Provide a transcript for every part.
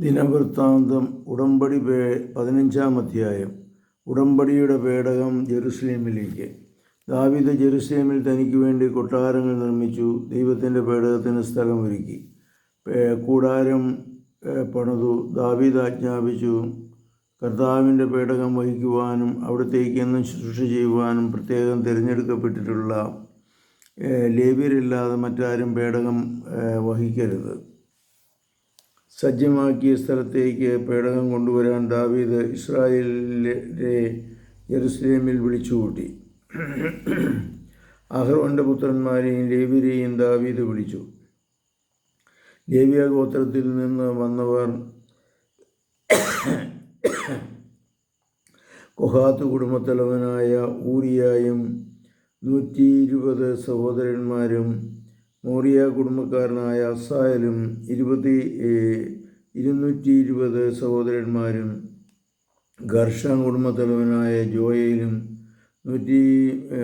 ദിനവൃത്താന്തം ഉടമ്പടി പേ പതിനഞ്ചാം അധ്യായം. ഉടമ്പടിയുടെ പേടകം ജെറുസലേമിലേക്ക്. ദാവിദ് ജെറുസലേമിൽ തനിക്ക് വേണ്ടി കൊട്ടാരങ്ങൾ നിർമ്മിച്ചു ദൈവത്തിന്റെ പേടകത്തിന് സ്ഥലമൊരുക്കി. കൂടാരം പണിതു ദാവീദ് ആജ്ഞാപിച്ചു. കർത്താവിന്റെ പേടകം വഹിക്കുവാനും അവിടത്തേക്ക് എന്നും ശുശ്രൂഷ ചെയ്യുവാനും പ്രത്യേകം തിരഞ്ഞെടുക്കപ്പെട്ടിട്ടുള്ള ലേവ്യരില്ലാതെ മറ്റാരും പേടകം വഹിക്കരുത്. സജ്ജമാക്കിയ സ്ഥലത്തേക്ക് പേടകം കൊണ്ടുവരാൻ ദാവീദ് ഇസ്രായേലിലെ ജെറുസലേമിൽ വിളിച്ചുകൂട്ടി. അഹ്റോന്റെ പുത്രന്മാരെയും ലേവിരെയും ദാവീദ് വിളിച്ചു. ലേവിയ ഗോത്രത്തിൽ നിന്ന് വന്നവർ കൊഹാത്ത് കുടുംബത്തലവനായ ഊരിയായും നൂറ്റി ഇരുപത് സഹോദരന്മാരും മോറിയ കുടുംബക്കാരനായ അസായലും ഇരുപത്തി ഇരുന്നൂറ്റി ഇരുപത് സഹോദരന്മാരും ഘർഷൺ കുടുംബത്തലവനായ ജോയയിലും നൂറ്റി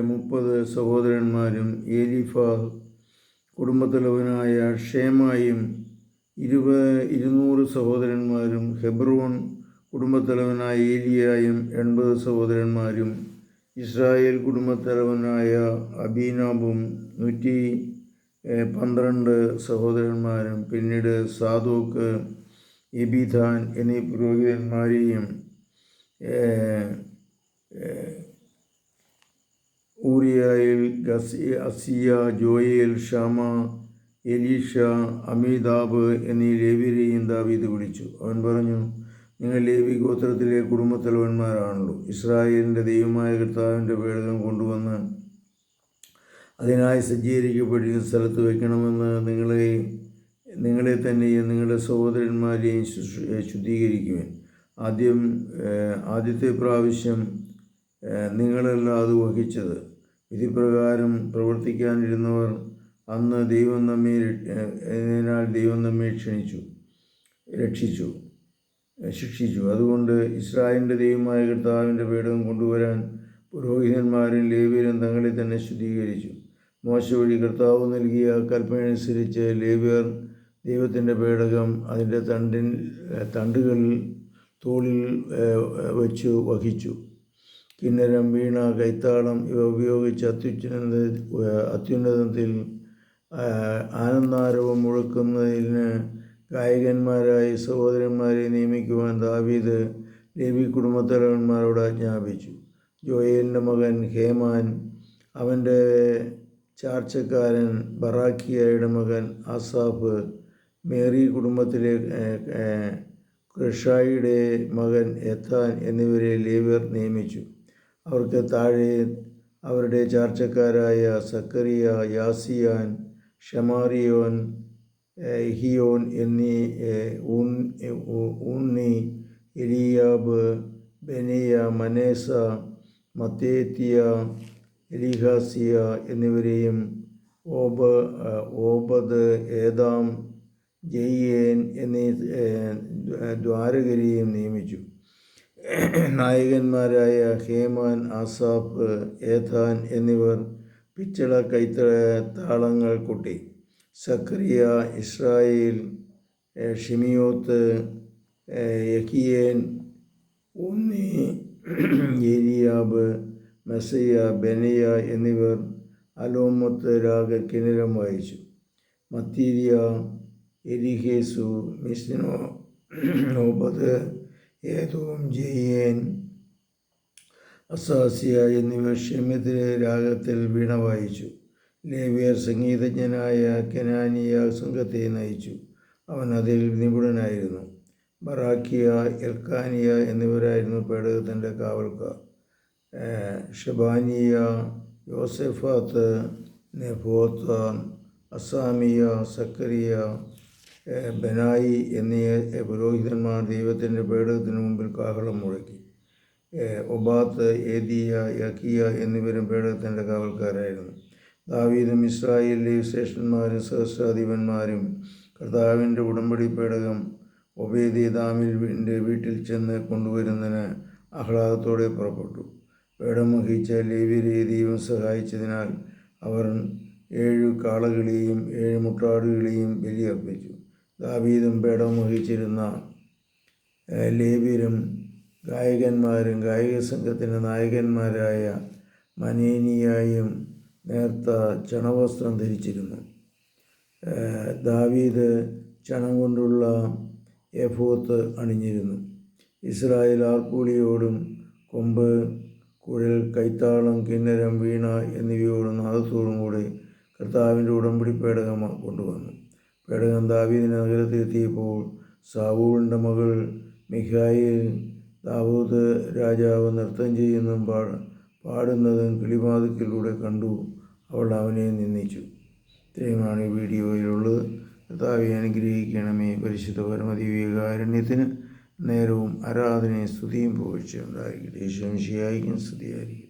മുപ്പത് സഹോദരന്മാരും ഏലിഫ കുടുംബത്തലവനായ ഷേമായും ഇരുപ ഇരുന്നൂറ് സഹോദരന്മാരും ഹെബ്രോൺ കുടുംബത്തലവനായ ഏലിയായും എൺപത് സഹോദരന്മാരും ഇസ്രായേൽ കുടുംബത്തലവനായ അബീനാബും നൂറ്റി പന്ത്രണ്ട് സഹോദരന്മാരും പിന്നീട് സാധുക്ക് എബിധാൻ എന്നീ പുരോഹിതന്മാരെയും ഊറിയായിൽ ഗസി അസിയ ജോയേൽ ഷാമ എലീഷ അമിതാബ് എന്നീ ലേവിയെയും ദാവീദ് വിളിച്ചു. അവൻ പറഞ്ഞു നിങ്ങൾ ലേവി ഗോത്രത്തിലെ കുടുംബത്തലവന്മാരാണല്ലോ ഇസ്രായേലിന്റെ ദൈവമായ കർത്താവിന്റെ പേടകം കൊണ്ടുവന്ന് അതിനായി സജ്ജീകരിക്കപ്പെടുന്ന സ്ഥലത്ത് വയ്ക്കണമെന്ന് നിങ്ങളെ നിങ്ങളെ തന്നെയും നിങ്ങളുടെ സഹോദരന്മാരെയും ശുദ്ധീകരിക്കുവാൻ. ആദ്യം ആദ്യത്തെ പ്രാവശ്യം നിങ്ങളല്ല അത് വഹിച്ചത്. വിധിപ്രകാരം പ്രവർത്തിക്കാനിരുന്നവർ അന്ന് ദൈവം നമ്മെ എന്നതിനാൽ ദൈവം നമ്മെ ക്ഷണിച്ചു രക്ഷിച്ചു ശിക്ഷിച്ചു. അതുകൊണ്ട് ഇസ്രായേലിന്റെ ദൈവമായ കർത്താവിന്റെ പേടകം കൊണ്ടുവരാൻ പുരോഹിതന്മാരും ലേവ്യരും തങ്ങളെ തന്നെ ശുദ്ധീകരിച്ചു. മോശ വഴി കർത്താവ് നൽകിയ കൽപ്പനയനുസരിച്ച് ലേവ്യർ ദൈവത്തിന്റെ പേടകം അതിന്റെ തണ്ടിൻ തണ്ടുകളിൽ തോളിൽ വെച്ച് വഹിച്ചു. കിന്നരം വീണ കൈത്താളം ഇവ ഉപയോഗിച്ച് അത്യുന്നത അത്യുന്നതത്തിൽ ആനന്ദാരവം മുഴക്കുന്നതിന് ഗായകന്മാരായി സഹോദരന്മാരെ നിയമിക്കുവാൻ ദാവീദ് ലേവി കുടുംബത്തലവന്മാരോട് ആജ്ഞാപിച്ചു. ജോയലിന്റെ മകൻ ഹേമാൻ അവന്റെ ചാർച്ചക്കാരൻ ബറാക്കിയയുടെ മകൻ ആസാഫ് മേറി കുടുംബത്തിലെ കൃഷായിയുടെ മകൻ എത്താൻ എന്നിവരെ ലേവ്യർ നിയമിച്ചു. അവർക്ക് താഴെ അവരുടെ ചാർച്ചക്കാരായ സക്കറിയ യാസിയാൻ ഷമാറിയോൻ ഹിയോൻ എന്നീ ഉണ്ണി എലിയാബ് ബെനിയ മനേസ മത്തേത്തിയ എലിഹാസിയ എന്നിവരെയും ഓബ ഓബദ് ഏതാം ജയ്യേൻ എന്നീ ദ്വാരകരെയും നിയമിച്ചു. നായകന്മാരായ ഹേമാൻ ആസാഫ് ഏഥാൻ എന്നിവർ പിച്ചള കൈത്ത താളങ്ങൾ കൊട്ടി. സക്രിയ ഇസ്രായേൽ ഷിമിയോത്ത് യഹിയേൻ ഉന്നി ഏലിയാബ് മെസ്സയ്യ ബെനിയ എന്നിവർ അലോമത്ത് രാഗ കിണരം വായിച്ചു. മത്തീരിയ എരിഹേസു മിസ്നോ നോബത് ഏതോം ജയ്യേൻ അസാസിയ എന്നിവർ ഷെമിതിരെ രാഗത്തിൽ വീണ വായിച്ചു. ലേവിയർ സംഗീതജ്ഞനായ കെനാനിയ സംഘത്തെ നയിച്ചു. അവൻ അതിൽ നിപുണനായിരുന്നു. ബറാക്കിയ ഇർക്കാനിയ എന്നിവരായിരുന്നു പേടകത്തിന്റെ കാവൽക്കാർ. ഷബാനിയ യോസെഫാത്ത് നെഫോത്ത അസാമിയ സക്കറിയ ബനായി എന്നീ പുരോഹിതന്മാർ ദൈവത്തിന്റെ പേടകത്തിന് മുമ്പിൽ കാഹളം മുഴക്കി. ഒബാത്ത് ഏദിയ യക്കിയ എന്നിവരും പേടകത്തിന്റെ കാവൽക്കാരായിരുന്നു. ദാവീദും ഇസ്രായേലിലെ വിശേഷന്മാരും സഹസ്രാധിപന്മാരും കർത്താവിന്റെ ഉടമ്പടി പേടകം ഒബേദി ദാമിന്റെ വീട്ടിൽ ചെന്ന് കൊണ്ടുവരുന്നതിന് ആഹ്ലാദത്തോടെ പുറപ്പെട്ടു. പേടം വഹിച്ച ലേവ്യരെ ദൈവം സഹായിച്ചതിനാൽ അവർ ഏഴു കാളകളെയും ഏഴ് മുട്ടാടുകളെയും ബലിയർപ്പിച്ചു. ദാവീദും പേടം വഹിച്ചിരുന്ന ലേവ്യരും ഗായകന്മാരും ഗായക സംഘത്തിന്റെ നായകന്മാരായ മനേനിയായും നേർത്ത ചണവസ്ത്രം ധരിച്ചിരുന്നു. ദാവീദ് ചണം കൊണ്ടുള്ള എഫോത്ത് അണിഞ്ഞിരുന്നു. ഇസ്രായേൽ ആർപ്പൂളിയോടും കൊമ്പ് കുഴൽ കൈത്താളം കിന്നരം വീണ എന്നിവയോടും നാദത്തോടും കൂടെ കർത്താവിന്റെ ഉടമ്പടി പേടകം കൊണ്ടുവന്നു. പേടകം ദാവീദിന്റെ നഗരത്തിലെത്തിയപ്പോൾ സാവൂളിന്റെ മകൾ മിഖായിൽ ദാവൂദ് രാജാവ് നൃത്തം ചെയ്യുന്നതും പാ പാടുന്നതും കിളിമാതുക്കിലൂടെ കണ്ടു. അവൾ അവനെ നിന്ദിച്ചു. ഇത്രയുമാണ് ഈ വീഡിയോയിലുള്ളത്. കർത്താവെ അനുഗ്രഹിക്കണമേ. പരിശുദ്ധ പരമദിവ്യകാരുണ്യത്തിന് നേരവും ആരാധനയും സ്തുതിയും പുകഴ്ച ഉണ്ടായിരിക്കട്ടെ. ശംശിയായിരിക്കും സ്തുതിയായിരിക്കും.